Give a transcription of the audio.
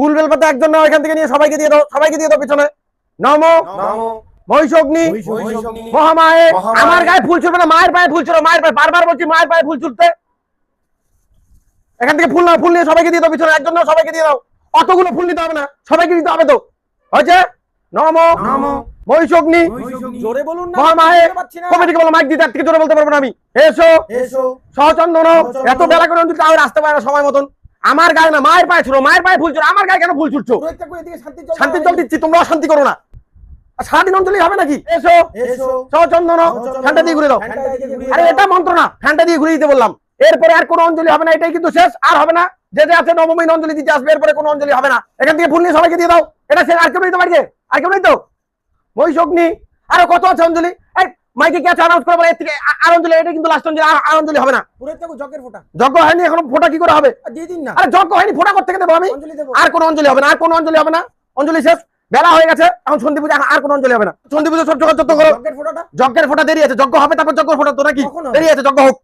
ফুল বেলপাতা একজন নাও এখান থেকে নিয়ে সবাইকে দিয়ে দাও সবাইকে দিয়ে দাও পিছনে। নম। নমো। মহিষগ্নি। মহামায়ে। আমার গায়ে ফুল ছুটবে না মায়ের পায়ে ফুল ছিল মায়ের পায়ে বারবার বলছি মায়ের পায়ে ফুল ছুটতে এখান থেকে ফুল নাও ফুল নিয়ে সবাইকে দিয়ে দাও পিছনে একজন নাও সবাইকে দিয়ে দাও। অতগুলো ফুল নিতে হবে না সবাইকে দিতে হবে তো। হয়েছে? নম। নমো। মহিষগ্নি। জোরে বলুন না মহামায়ে। কমিটিকে বলো মাইক দিতে আর থেকে জোরে বলতে পারব না আমি। এসো। এসো। সহচন্দন এত বেলা করে তাও আসতে পারে না সময় মতন। আমার গায়ে না মায়ের পায়ে ছিল মায়ের পায়ে ফুল ছিল আমার গায়ে কেন ফুল ছুটছো শান্তির জল শান্তির দাও। জল দিচ্ছি তোমরা অশান্তি করো না। আর সারাদিন অঞ্জলি হবে নাকি? এসো। এসো। সহচন্দন ফ্যানটা দিয়ে ঘুরে দাও। ঘুরিয়ে আরে এটা মন্ত্র না ফ্যানটা দিয়ে ঘুরে দিতে বললাম। এরপরে আর কোনো অঞ্জলি হবে না এটাই কিন্তু শেষ আর হবে না। যে যে আছে নবমী অঞ্জলি দিতে আসবে এরপরে কোনো অঞ্জলি হবে না। এখান থেকে ফুল নিয়ে সবাইকে দিয়ে দাও। এটা শেষ আর কেউ নেই তো বাড়িতে? আর কেউ নেই তো? মহিষগ্নি আরও কত আছে অঞ্জলি? মাইকে কে আছে অ্যানাউন্স করে এর থেকে আ- এটা কিন্তু লাস্ট অঞ্জলি আর আর হবে না। পুরোহিত কাকু জগের ফোঁটা। যজ্ঞ হয়নি এখন ফোটা কি করে হবে? দিয়ে দিন না। আরে যজ্ঞ হয়নি ফোটা করতে দেবো আমি। আর কোনো অঞ্জলি হবে না আর কোনো অঞ্জলি হবে না। অঞ্জলি শেষ বেলা হয়ে গেছে এখন সন্ধি পূজা এখন আর কোনো অঞ্জলি হবে না। সন্ধি পুজো সব জোগাড় যত করো। জগের যজ্ঞের ফোটা দেরি আছে যজ্ঞ হবে তারপর যজ্ঞ ফোটা তোরা কি? দেরি আছে যজ্ঞ হোক।